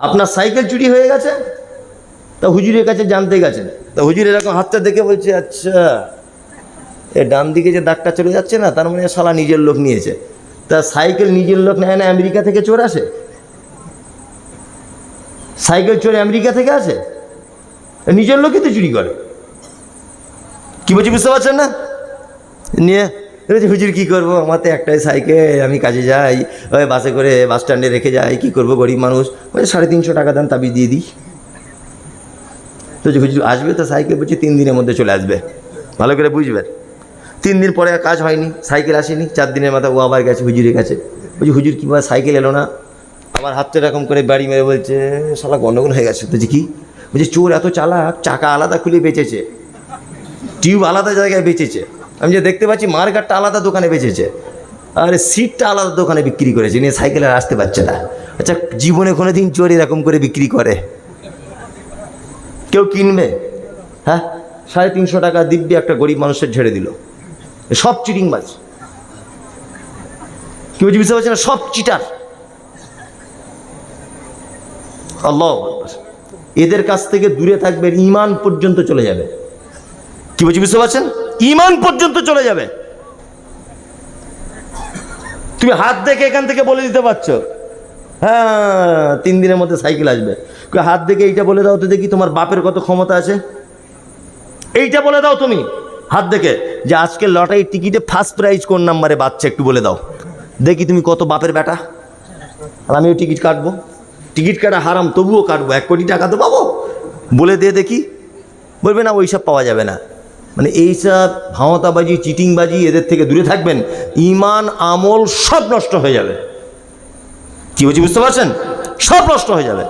আপনার সাইকেল চুরি হয়ে গেছে? তা হুজুরের কাছে জানতে গেছেন। তা হুজুর এরকম হাতটা দেখে বলছে আচ্ছা। এ ডান দিকে যে দাগটা চলে যাচ্ছে না, তার মানে শালা নিজের লোক নিয়েছে। তা সাইকেল নিজের লোক নেয় না, আমেরিকা থেকে চোর আসে? সাইকেল চোর আমেরিকা থেকে আসে? নিজের লোকই তো চুরি করে। কি বলছি, বুঝতে পারছেন না? নিয়ে বলছি, হুজুর কী করব? আমার তো একটাই সাইকেল আমি কাজে যাই। ওই বাসে করে বাস স্ট্যান্ডে রেখে যাই কী করব গরিব মানুষ? ওই সাড়ে তিনশো টাকা দেন তাবিজ দিয়ে দিই। তো হুজুর আসবে তো সাইকেল? বলছি তিন দিনের মধ্যে চলে আসবে। ভালো করে বুঝবেন তিন দিন পরে কাজ হয়নি সাইকেল আসেনি চার দিনের মাথা ও আবার গেছে হুজুরের কাছে। বলছি হুজুর কী বা সাইকেল এলো না? আমার হাতটা এরকম করে বাড়ি মেরে বলছে শালা গন্ডগোল হয়ে গেছে। বলছি কি? বলছি চোর এত চালাক চাকা আলাদা খুলে বেঁচেছে টিউব আলাদা জায়গায় বেচেছে। আমি যে দেখতে পাচ্ছি মার্কারটা আলাদা দোকানে বেচেছে। আর, সিটটা আলাদা দোকানে বিক্রি করেছে, নিয়ে সাইকেলে আসতে পারছে না। আচ্ছা জীবনে কোনো দিন চোর এরকম করে বিক্রি করে? কেউ কিনবে? হ্যাঁ? সাড়ে তিনশো টাকা দিব্যি একটা গরিব মানুষের ঝেড়ে দিল। সব চিটিং মাছ কি বলছি বুঝতে পারছি না? সব চিটার আল্লাহ এদের কাছ থেকে দূরে থাকবে ইমান পর্যন্ত চলে যাবে। কি বলছি বুঝতে পারছেন? ইমান পর্যন্ত চলে যাবে। তুমি হাত দেখে এখান থেকে বলে দিতে পারছ। হ্যাঁ তিন দিনের মধ্যে সাইকেল আসবে। হাত দেখে এইটা বলে দাও তো দেখি তোমার বাপের কত ক্ষমতা আছে। এইটা বলে দাও তুমি, হাত দেখে, যে আজকে লটারির টিকিটে ফার্স্ট প্রাইজ কোন নাম্বারে বাচ্চা একটু বলে দাও। দেখি তুমি কত বাপের বেটা। আর আমিও টিকিট কাটবো। টিকিট কাটা হারাম, তবুও কাটবো। এক কোটি টাকা তো পাবো। বলে দিয়ে দেখি। বলবে না, ওইসব পাওয়া যাবে না। মানে এইসব ভাওতাবাজি চিটিংবাজি এদের থেকে দূরে থাকবেন। ইমান, আমল সব নষ্ট হয়ে যাবে। কি বলছি, বুঝতে পারছেন? সব নষ্ট হয়ে যাবে।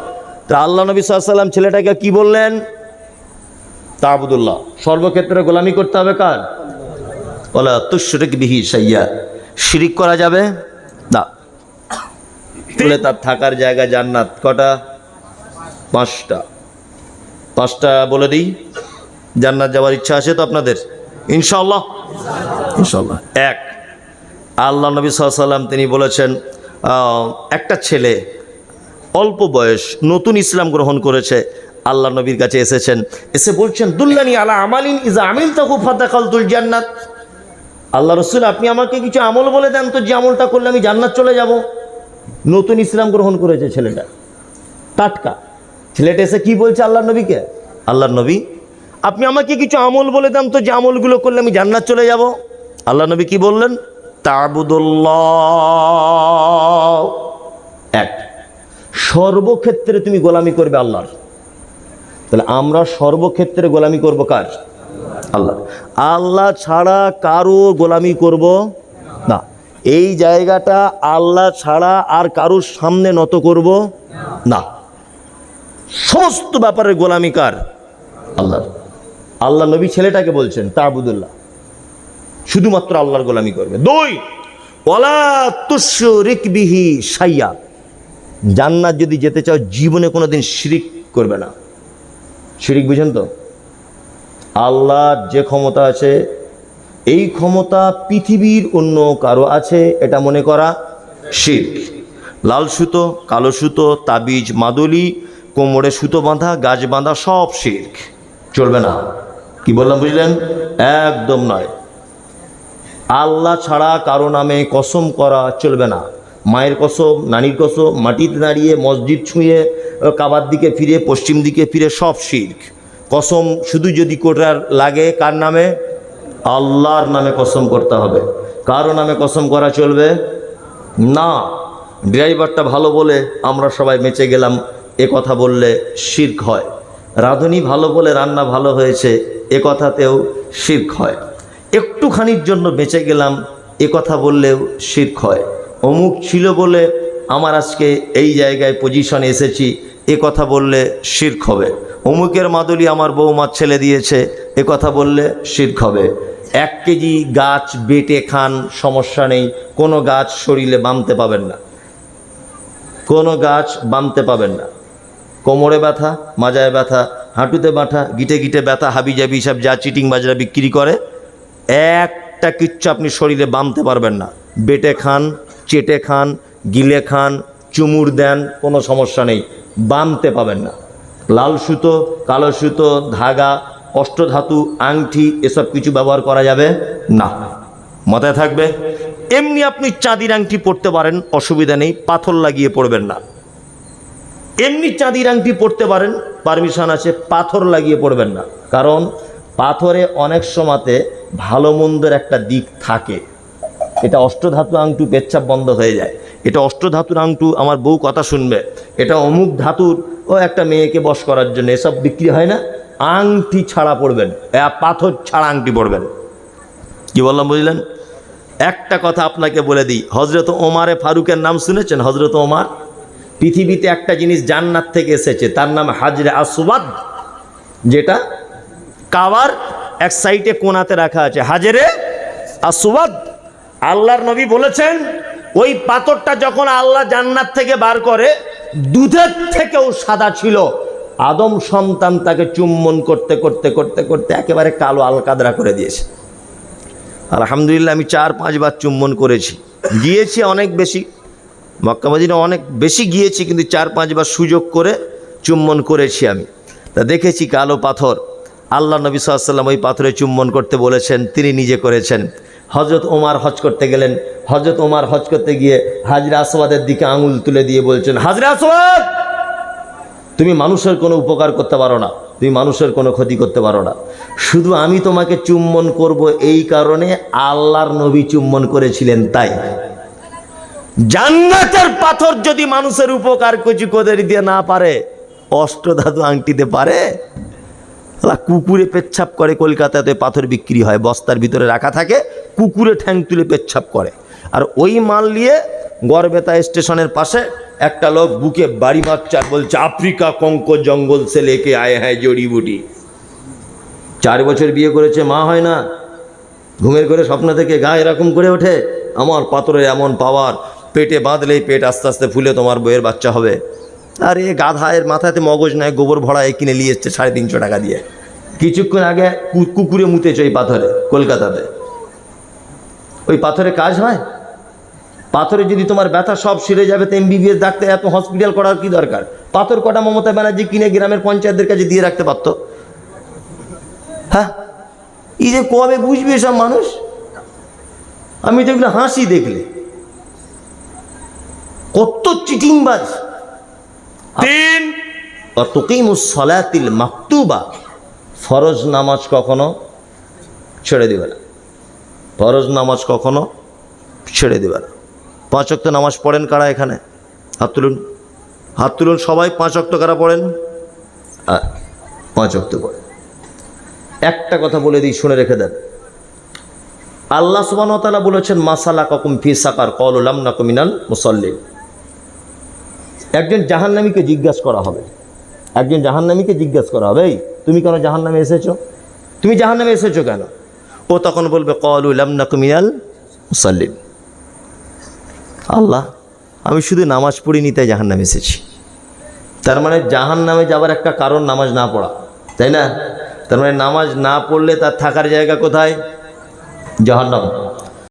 তা আল্লাহ নবী সাল্লাম ছেলেটাকে কি বললেন? তাবুদুল্লাহ, সর্বক্ষেত্রে গোলামি করতে হবে কার? বলা তুশরিক বিহি সাইয়া শিরিক করা যাবে? না। বলে তার থাকার জায়গা জান্নাত। কটা? পাঁচটা। পাঁচটা বলে দিই। জান্নাত যাওয়ার ইচ্ছা আছে তো আপনাদের? ইনশাল্লাহ ইনশাল্লাহ এক আল্লাহ নবী সাল্লাম তিনি বলেছেন একটা ছেলে অল্প বয়স নতুন ইসলাম গ্রহণ করেছে আল্লাহ নবীর কাছে এসেছেন এসে বলছেন দুল্লানি আলা আমালিন ইজা আমিল তাকু ফাতাকাল তুল জান্নাত। আল্লাহ রসুল আপনি আমাকে কিছু আমল বলে দেন তো যে আমলটা করলে আমি জান্নাত চলে যাব। নতুন ইসলাম গ্রহণ করেছে ছেলেটা। টাটকা। ছেলেটা এসে কি বলছে আল্লাহ নবীকে? আল্লাহ নবী আপনি আমাকে কিছু আমল বলে দেন তো যে আমলগুলো করলে আমি জান্নাত চলে যাব? আল্লাহ নবী কি বললেন? তাবুদুল্লাহ। এক, সর্বক্ষেত্রে তুমি গোলামি করবে আল্লাহর। তাহলে আমরা সর্বক্ষেত্রে গোলামি করব কার? আল্লাহ। আল্লাহ ছাড়া কারও গোলামি করব না। এই জায়গাটা আল্লাহ ছাড়া আর কারোর সামনে নত করব না। সমস্ত ব্যাপারে গোলামি কার? আল্লাহ আল্লাহ নবী ছেলেটাকে বলছেন, তাবুদুল্লাহ, শুধুমাত্র আল্লাহর গোলামি করবে। দুই তুশরিক বিহি সাইয়া জান্নাত যদি যেতে চাও, জীবনে কোনো দিন শিরিক করবে না। শিরিক বুঝেন তো? আল্লাহর যে ক্ষমতা আছে, এই ক্ষমতা পৃথিবীর অন্য কারও আছে, এটা মনে করা শির্ক। লাল সুতো, কালো সুতো, তাবিজ, মাদুলি, কোমরে সুতো বাঁধা, গাছ বাঁধা, সব শির্ক। চলবে না। কি বললাম, বুঝলেন? একদম নয়। আল্লাহ ছাড়া কারও নামে কসম করা চলবে না। মায়ের কসম, নানির কসম, মাটিতে দাঁড়িয়ে, মসজিদ ছুঁয়ে, কাবার দিকে ফিরে, পশ্চিম দিকে ফিরে, সব শির্ক। কসম শুধু যদি কোটার লাগে, কার নামে? আল্লাহর নামে কসম করতে হবে। কারও নামে কসম করা চলবে? না। ড্রাইভারটা ভালো বলে আমরা সবাই বেঁচে গেলাম, এ কথা বললে শির্ক হয়। রাঁধুনি ভালো বলে রান্না ভালো হয়েছে এ কথাতেও শির্ক হয়। একটুখানির জন্য বেঁচে গেলাম, এ কথা বললেও শির্ক হয়। অমুক ছিল বলে আমার আজকে এই জায়গায় পজিশনে এসেছি, এ কথা বললে শির্ক হবে। অমুকের মাদুলি আমার বৌমা ছেলে দিয়েছে, এ কথা বললে শির্ক হবে। এক কেজি গাছ বেটে খান, সমস্যা নেই, কোনো গাছ শরীরে বাঁধতে পাবেন না। কোনো গাছ বাঁধতে পাবেন না। কোমরে ব্যথা, মাজায় ব্যথা হাঁটুতে ব্যথা গিটে গিটে ব্যথা, হাবি জাবি সব যা চিটিং বাজরা বিক্রি করে, একটা কিচ্ছু আপনি শরীরে বামতে পারবেন না। বেটে খান, চেটে খান, গিলে খান, চুমুর দেন, কোনো সমস্যা নেই বামতে পাবেন না। লাল সুতো, কালো সুতো, ধাগা, অষ্টধাতু আংটি এসব কিছু ব্যবহার করা যাবে না। মাথায় থাকবে, এমনি আপনি চাঁদির আংটি পড়তে পারেন, অসুবিধা নেই, পাথর লাগিয়ে পড়বেন না। এমনি চাঁদির আংটি পড়তে পারেন পারমিশন আছে, পাথর লাগিয়ে পড়বেন না। কারণ পাথরে অনেক সময়তে ভালো মন্দের একটা দিক থাকে। এটা অষ্টধাতু আংটু পেচ্ছাপ বন্ধ হয়ে যায়। এটা অষ্টধাতুর আংটু আমার বউ কথা শুনবে। এটা অমুক ধাতুর ও একটা মেয়েকে বশ করার জন্য এসব বিক্রি হয় না। আংটি ছাড়া পড়বেন। পাথর ছাড়া আংটি পড়বেন। কি বললাম, বুঝলেন? একটা কথা আপনাকে বলে দিই। হজরত ওমারে ফারুকের নাম শুনেছেন? হজরত ওমার? পৃথিবীতে একটা জিনিস জান্নাত থেকে এসেছে, তার নাম হাজরে আসওয়াদ, যেটা কাওয়ার এক সাইডে কোনাতে রাখা আছে। হাজরে আসওয়াদ, আল্লাহর নবী বলেছেন, ওই পাথরটা যখন আল্লাহ জান্নাত থেকে বার করে, দুধের থেকেও সাদা ছিল। আদম সন্তান তাকে চুম্বন করতে করতে করতে করতে একেবারে কালো আলকাদরা করে দিয়েছে। আলহামদুলিল্লাহ আমি চার পাঁচবার চুম্বন করেছি। গিয়েছি অনেক বেশি। মক্কা মদিনা অনেক বেশি গিয়েছি, কিন্তু চার পাঁচবার সুযোগ করে, চুম্বন করেছি আমি। তা দেখেছি কালো পাথর। আল্লাহ নবী সাল্লাম ওই পাথরে চুম্বন করতে বলেছেন, তিনি নিজে করেছেন। হজরত ওমার হজ করতে গেলেন। হজরত ওমার হজ করতে গিয়ে হাজরা আসওয়াদের দিকে আঙুল তুলে দিয়ে বলছেন, হাজরা আসওয়াদ! তুমি মানুষের কোনো উপকার করতে পারো না। তুমি মানুষের কোনো ক্ষতি করতে পারো না। শুধু আমি তোমাকে চুম্বন করব এই কারণে আল্লাহর নবী চুম্বন করেছিলেন তাই। জান্নাতের পাথর যদি মানুষের উপকার কিছু করে দিতে না পারে, অষ্টধাতু আংটিতে পারে? কুকুরে পেচ্ছাপ করে, কলকাতাতে পাথর বিক্রি হয়, বস্তার ভিতরে রাখা থাকে, কুকুরে ঠ্যাং তুলে পেচ্ছাপ করে। আর ওই মাল নিয়ে গড়বেতা স্টেশনের পাশে একটা লোক বুকে বাড়ি মারছে বলছে, আফ্রিকা কঙ্ক জঙ্গল সে লেকে আয় হ্যায় জড়িবুটি চার বছর বিয়ে করেছে, মা হয় না। ঘুমের করে স্বপ্ন থেকে গা এরকম করে ওঠে। আমার পাথরের এমন পাওয়ার পেটে বাঁধলেই পেট আস্তে আস্তে ফুলে তোমার বইয়ের বাচ্চা হবে। আর এ গাধা, এর মাথাতে মগজ নয় গোবর ভরা, এ কিনে নিয়ে এসছে সাড়ে তিনশো টাকা দিয়ে। কিছুক্ষণ আগে কুকুরে মুতেছে ওই পাথরে, কলকাতাতে। ওই পাথরে কাজ হয়? পাথরে যদি তোমার ব্যথা সব সেরে যাবে, তো এমবিবিএস ডাক্তার এত হসপিটাল করার কি দরকার? পাথর কটা মমতা ব্যানার্জি কিনে গ্রামের পঞ্চায়েতদের কাছে দিয়ে রাখতে পারতো। হ্যাঁ? এই যে কবে বুঝবে সব মানুষ? আমি তো এগুলো হাসি দেখলে। কত চিটিংবাজ। তিন। সলাতিল মাকতুবা। ফরজ নামাজ কখনো ছেড়ে দিবে না। ফরজ নামাজ কখনো ছেড়ে দিবে না। পাঁচ অক্ত নামাজ পড়েন কারা এখানে? হাত তুলুন। হাত তুলুন সবাই পাঁচ অক্ত কারা পড়েন? পাঁচ অক্ত পড়েন। একটা কথা বলে দিই শুনে রেখে দেন। আল্লাহ সুবাহতালা বলেছেন মাসালা ককুম ফি সাকার কলাম না কমিনাল মুসল্লিম একজন জাহান্নামীকে জিজ্ঞাসা করা হবে। একজন জাহান্নামীকে জিজ্ঞাসা করা হবে, এই, তুমি কেন জাহান্নামে এসেছ? তুমি জাহান্নামে এসেছ কেন? ও তখন বলবে কলুলাম না কুমিয়াল মুসাল্লিম আল্লাহ, আমি শুধু নামাজ পড়িনি, তাই জাহান্নামে এসেছি। তার মানে জাহান্নামে যাবার একটা কারণ নামাজ না পড়া, তাই না? তার মানে নামাজ না পড়লে তার থাকার জায়গা কোথায়? জাহান্নাম।